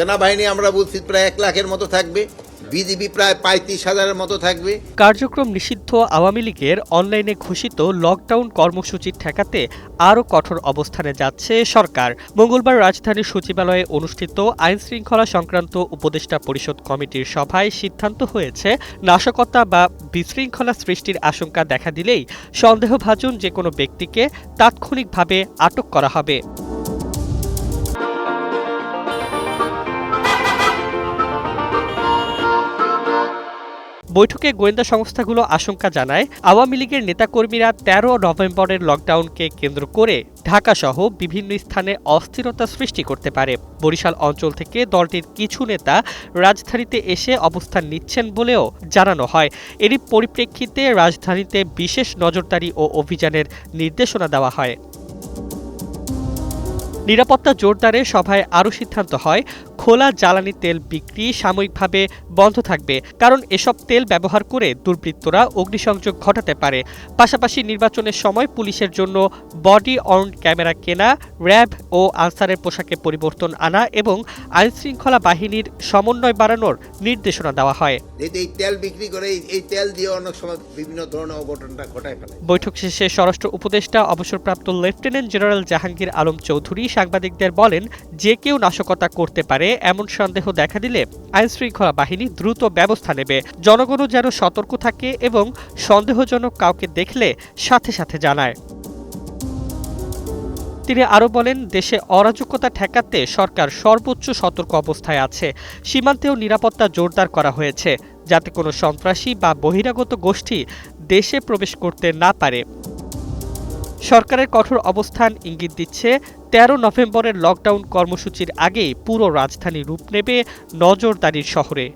সেনাবাহিনী, আমরা বলছি প্রায় এক লাখের মতো থাকবে। বিজিবি প্রায় পঁয়ত্রিশ হাজারের মতো থাকবে। কার্যক্রম নিষিদ্ধ আওয়ামী লীগের অনলাইনে ঘোষিত লকডাউন কর্মসূচি ঠেকাতে আরও কঠোর অবস্থানে যাচ্ছে সরকার। মঙ্গলবার রাজধানীর সচিবালয়ে অনুষ্ঠিত আইন শৃঙ্খলা সংক্রান্ত উপদেষ্টা পরিষদ কমিটির সভায় সিদ্ধান্ত হয়েছে, নাশকতা বা বিশৃঙ্খলা সৃষ্টির আশঙ্কা দেখা দিলেই সন্দেহভাজন যে কোনো ব্যক্তিকে তাৎক্ষণিকভাবে আটক করা হবে। বৈঠকে গোয়েন্দা সংস্থাগুলো আশঙ্কা জানায়, আওয়ামী লীগের নেতাকর্মীরা তেরো নভেম্বরের লকডাউনকে কেন্দ্র করে ঢাকাসহ বিভিন্ন স্থানে অস্থিরতা সৃষ্টি করতে পারে। বরিশাল অঞ্চল থেকে দলটির কিছু নেতা রাজধানীতে এসে অবস্থান নিচ্ছেন বলেও জানানো হয়। এরই পরিপ্রেক্ষিতে রাজধানীতে বিশেষ নজরদারি ও অভিযানের নির্দেশনা দেওয়া হয়। নিরাপত্তা জোরদারে সভায় আরও সিদ্ধান্ত হয় খোলা জ্বালানি তেল বিক্রি সাময়িকভাবে বন্ধ থাকবে কারণ এসব তেল ব্যবহার করে দুর্বৃত্তরা অগ্নিসংযোগ ঘটাতে পারে। পাশাপাশি নির্বাচনের সময় পুলিশের জন্য বডি অন ক্যামেরা কেনা র্যাব ও আনসারের পোশাকে পরিবর্তন আনা এবং আইনশৃঙ্খলা বাহিনীর সমন্বয় বাড়ানোর নির্দেশনা দেওয়া হয়। এই তেল বিক্রি করে এই- তেল দিয়ে অনেক সময় বিভিন্ন ধরনের অঘটনটা ঘটায় ফেলে। বৈঠক শেষে স্বরাষ্ট্র উপদেষ্টা অবসরপ্রাপ্ত লেফটেন্যান্ট জেনারেল জাহাঙ্গীর আলম চৌধুরী সাংবাদিকদের বলেন যে কেউ নাশকতা করতে পারে এমন সন্দেহ দেখা দিলে আইনশৃঙ্খলা বাহিনী দ্রুত ব্যবস্থা নেবে। জনগণও যেন সতর্ক থাকে এবং সন্দেহজনক কাউকে দেখলে সাথে সাথে জানায়। তিনি আরও বলেন, দেশে অরাজকতা ঠেকাতে সরকার সর্বোচ্চ সতর্ক অবস্থায় আছে। সীমান্তেও নিরাপত্তা জোরদার করা হয়েছে, যাতে কোনো সন্ত্রাসী বা বহিরাগত গোষ্ঠী দেশে প্রবেশ করতে না পারে। সরকারের কঠোর অবস্থান ইঙ্গিত দিচ্ছে, তেরো নভেম্বরের লকডাউন কর্মসূচির আগে পুরো রাজধানী রূপ নেবে নজরদারির শহরে।